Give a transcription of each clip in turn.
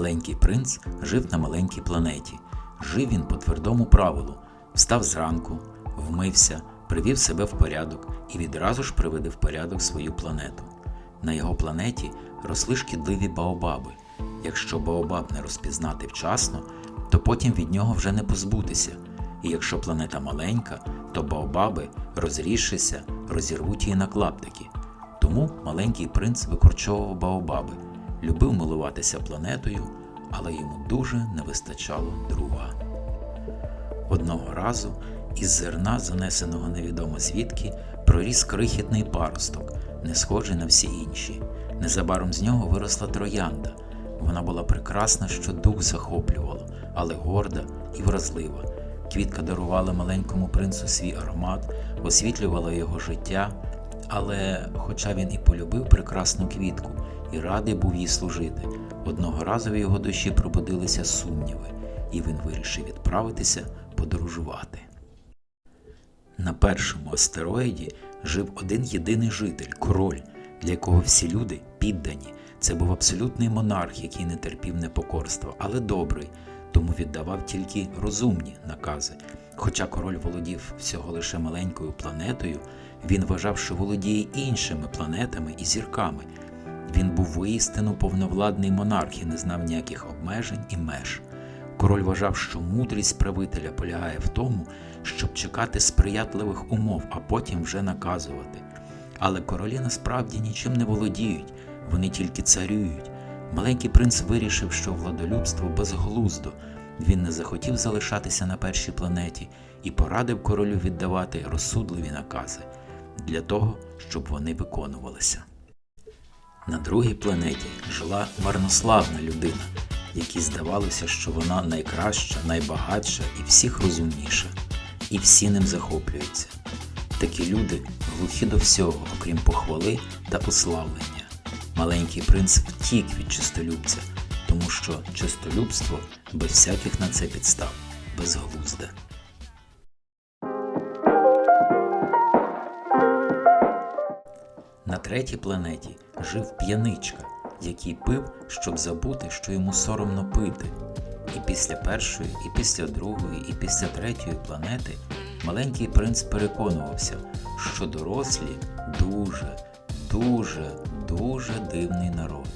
Маленький принц жив на маленькій планеті. Жив він по твердому правилу: встав зранку, вмився, привів себе в порядок і відразу ж приведе в порядок свою планету. На його планеті росли шкідливі баобаби. Якщо баобаб не розпізнати вчасно, то потім від нього вже не позбутися. І якщо планета маленька, то баобаби, розрісшися, розірвуть її на клаптики. Тому маленький принц викорчовував баобаби, любив милуватися планетою, але йому дуже не вистачало друга. Одного разу із зерна, занесеного невідомо звідки, проріс крихітний паросток, не схожий на всі інші. Незабаром з нього виросла троянда. Вона була прекрасна, що дух захоплювала, але горда і вразлива. Квітка дарувала маленькому принцу свій аромат, освітлювала його життя, але, хоча він і полюбив прекрасну квітку і радий був їй служити, одного разу в його душі пробудилися сумніви, і він вирішив відправитися подорожувати. На першому астероїді жив один єдиний житель, король, для якого всі люди піддані. Це був абсолютний монарх, який не терпів непокорства, але добрий, тому віддавав тільки розумні накази. Хоча король володів всього лише маленькою планетою, він вважав, що володіє іншими планетами і зірками. Він був воістину повновладний монарх і не знав ніяких обмежень і меж. Король вважав, що мудрість правителя полягає в тому, щоб чекати сприятливих умов, а потім вже наказувати. Але королі насправді нічим не володіють, вони тільки царюють. Маленький принц вирішив, що владолюбство безглуздо. Він не захотів залишатися на першій планеті і порадив королю віддавати розсудливі накази для того, щоб вони виконувалися. На другій планеті жила марнославна людина, якій здавалося, що вона найкраща, найбагатша і всіх розумніша, і всі ним захоплюються. Такі люди глухі до всього, окрім похвали та уславлення. Маленький принц втік від чистолюбця, тому що чистолюбство без всяких на це підстав, безглузде. Третій планеті жив п'яничка, який пив, щоб забути, що йому соромно пити. І після першої, і після другої, і після третьої планети маленький принц переконувався, що дорослі дуже, дуже, дуже дивний народ.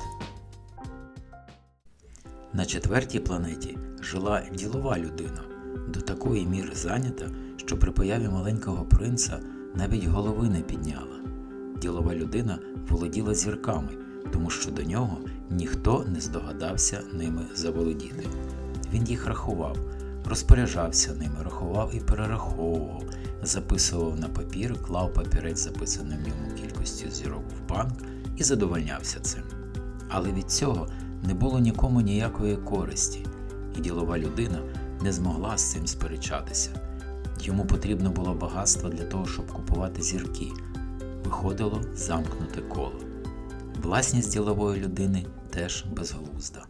На четвертій планеті жила ділова людина, до такої міри зайнята, що при появі маленького принца навіть голови не підняла. Ділова людина володіла зірками, тому що до нього ніхто не здогадався ними заволодіти. Він їх рахував, розпоряджався ними, рахував і перераховував, записував на папір, клав папірець, записаний в ньому кількістю зірок в банк і задовольнявся цим. Але від цього не було нікому ніякої користі, і ділова людина не змогла з цим сперечатися. Йому потрібно було багатство для того, щоб купувати зірки. Виходило замкнуте коло. Власність ділової людини теж безглузда.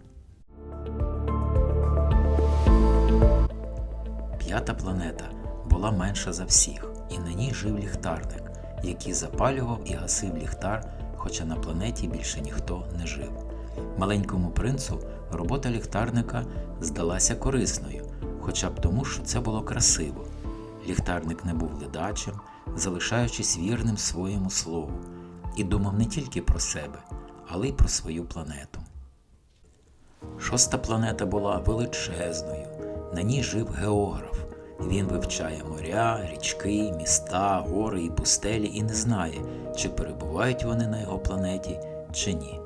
П'ята планета була менша за всіх, і на ній жив ліхтарник, який запалював і гасив ліхтар, хоча на планеті більше ніхто не жив. Маленькому принцу робота ліхтарника здалася корисною, хоча б тому, що це було красиво. Ліхтарник не був ледачим, залишаючись вірним своєму слову, і думав не тільки про себе, але й про свою планету. Шоста планета була величезною, на ній жив географ. Він вивчає моря, річки, міста, гори і пустелі і не знає, чи перебувають вони на його планеті, чи ні.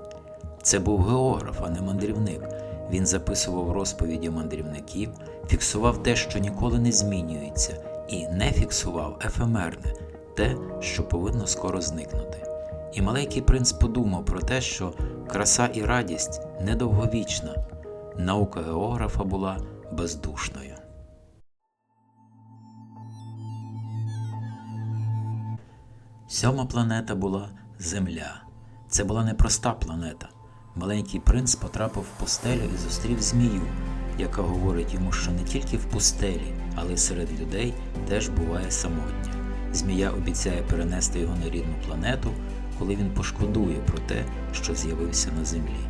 Це був географ, а не мандрівник. Він записував розповіді мандрівників, фіксував те, що ніколи не змінюється, і не фіксував ефемерне, те, що повинно скоро зникнути. І маленький принц подумав про те, що краса і радість недовговічна, наука географа була бездушною. Сьома планета була Земля. Це була непроста планета. Маленький принц потрапив в пустелю і зустрів змію, яка говорить йому, що не тільки в пустелі, але й серед людей теж буває самотня. Змія обіцяє перенести його на рідну планету, коли він пошкодує про те, що з'явився на землі.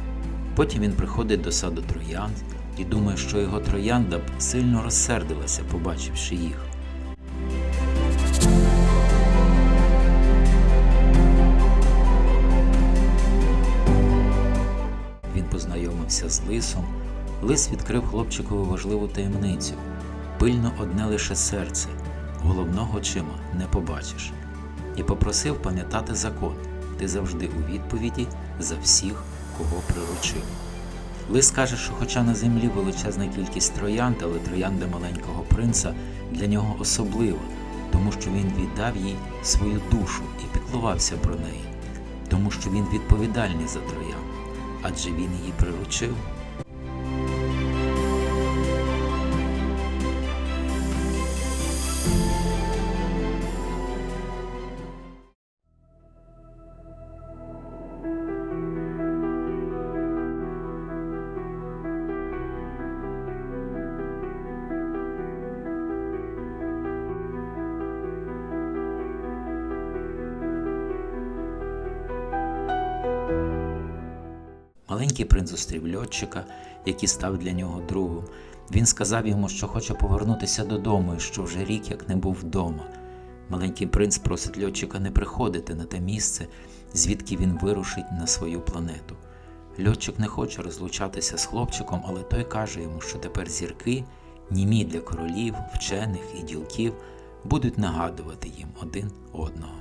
Потім він приходить до саду троянд і думає, що його троянда б сильно розсердилася, побачивши їх. Лис відкрив хлопчикові важливу таємницю. Пильно одне лише серце, головного очима не побачиш. І попросив пам'ятати закон ти завжди у відповіді за всіх, кого приручив. Лис каже, що хоча на землі величезна кількість троянд, але троянда маленького принца для нього особлива, тому що він віддав їй свою душу і піклувався про неї, тому що він відповідальний за троянд, адже він її приручив. Маленький принц зустрів льотчика, який став для нього другом. Він сказав йому, що хоче повернутися додому і що вже рік як не був вдома. Маленький принц просить льотчика не приходити на те місце, звідки він вирушить на свою планету. Льотчик не хоче розлучатися з хлопчиком, але той каже йому, що тепер зірки, німі для королів, вчених і ділків, будуть нагадувати їм один одного.